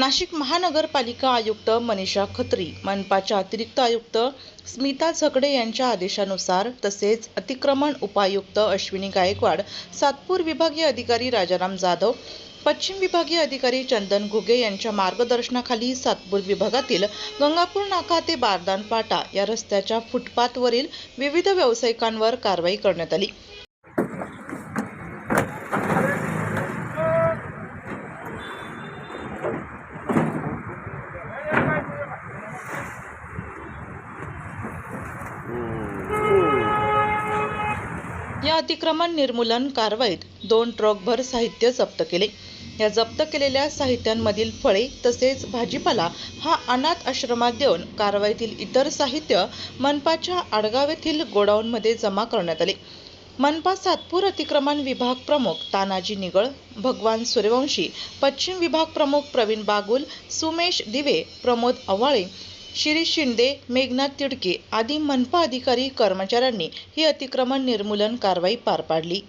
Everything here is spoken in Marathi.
नाशिक महानगरपालिका आयुक्त मनीषा खत्री मनपाच्या अतिरिक्त आयुक्त स्मिता झगडे यांच्या आदेशानुसार तसेच अतिक्रमण उपायुक्त अश्विनी गायकवाड सातपूर विभागीय अधिकारी राजाराम जाधव पश्चिम विभागीय अधिकारी चंदन घुगे यांच्या मार्गदर्शनाखाली सातपूर विभागातील गंगापूर नाका ते बारदान पाटा या रस्त्याच्या फुटपाथवरील विविध व्यावसायिकांवर कारवाई करण्यात आली. या अतिक्रमण निर्मूलन कारवाईत दोन ट्रकभर साहित्य जप्त केले. या जप्त केलेल्या साहित्यांमधील फळे तसेच भाजीपाला हा अनाथ आश्रमात देऊन कारवाईतील इतर साहित्य मनपाच्या आडगाव येथील गोडाऊनमध्ये जमा करण्यात आले. मनपा सातपूर अतिक्रमण विभाग प्रमुख तानाजी निगळ भगवान सूर्यवंशी पश्चिम विभाग प्रमुख प्रवीण बागुल सुमेश दिवे प्रमोद अवाळे शिरीष शिंदे मेघनाथ तिडके आदी मनपा अधिकारी कर्मचाऱ्यांनी ही अतिक्रमण निर्मूलन कारवाई पार पाडली.